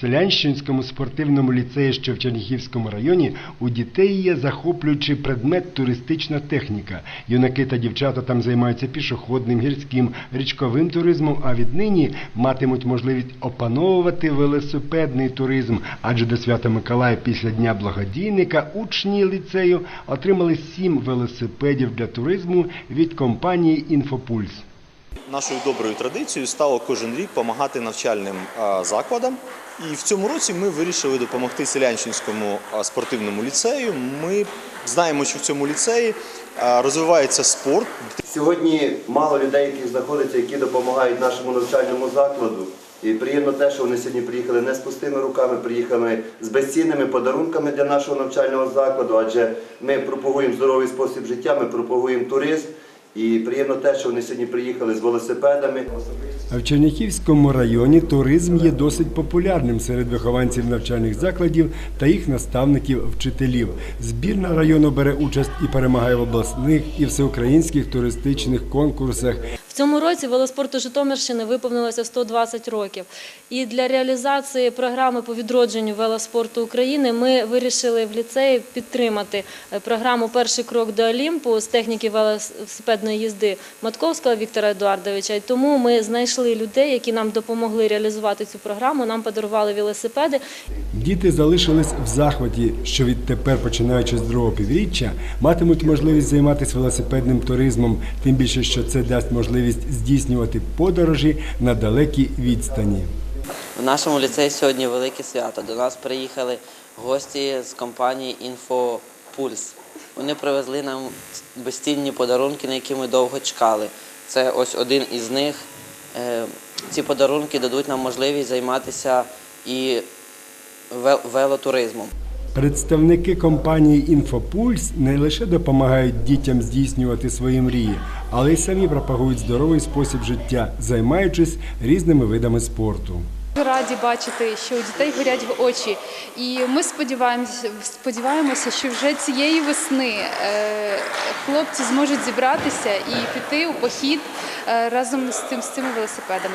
Селянщинському спортивному ліцеї, що в Черніхівському районі, у дітей є захоплюючий предмет туристична техніка. Юнаки та дівчата там займаються пішохідним, гірським, річковим туризмом, а віднині матимуть можливість опановувати велосипедний туризм. Адже до Свята Миколая після Дня благодійника учні ліцею отримали сім велосипедів для туризму від компанії Інфопульс. Нашою доброю традицією стало кожен рік допомагати навчальним закладам. І в цьому році ми вирішили допомогти Селянщинському спортивному ліцею. Ми знаємо, що в цьому ліцеї розвивається спорт. Сьогодні мало людей, які знаходяться, які допомагають нашому навчальному закладу. І приємно те, що вони сьогодні приїхали не з пустими руками, приїхали з безцінними подарунками для нашого навчального закладу, адже ми пропагуємо здоровий спосіб життя, ми пропагуємо туризм. І приємно те, що вони сьогодні приїхали з велосипедами. В Черніхівському районі туризм є досить популярним серед вихованців навчальних закладів та їх наставників-вчителів. Збірна району бере участь і перемагає в обласних і всеукраїнських туристичних конкурсах. Цьому році велоспорту Житомирщини виповнилося 120 років. І для реалізації програми по відродженню велоспорту України ми вирішили в ліцеї підтримати е, програму Перший крок до Олімпу з техніки велосипедної їзди Матковського Віктора Едуардовича. І тому ми знайшли людей, які нам допомогли реалізувати цю програму. Нам подарували велосипеди. Діти залишились в захваті, що відтепер, починаючи з другого півріччя, матимуть можливість займатися велосипедним туризмом, тим більше, що це дасть можливість здійснювати подорожі на далекій відстані. В нашому ліцеї сьогодні велике свято. До нас приїхали гості з компанії Інфопульс. Вони привезли нам безцінні подарунки, на які ми довго чекали. Це ось один із них. Е, Ці подарунки дадуть нам можливість займатися і велотуризмом. Представники компанії Інфопульс не лише допомагають дітям здійснювати свої мрії, але й самі пропагують здоровий спосіб життя, займаючись різними видами спорту. Раді бачити, що у дітей горять в очі, і ми сподіваємося, сподіваємося, що вже цієї весни е, хлопці зможуть зібратися і піти у похід е, разом з, тим, з цими велосипедами.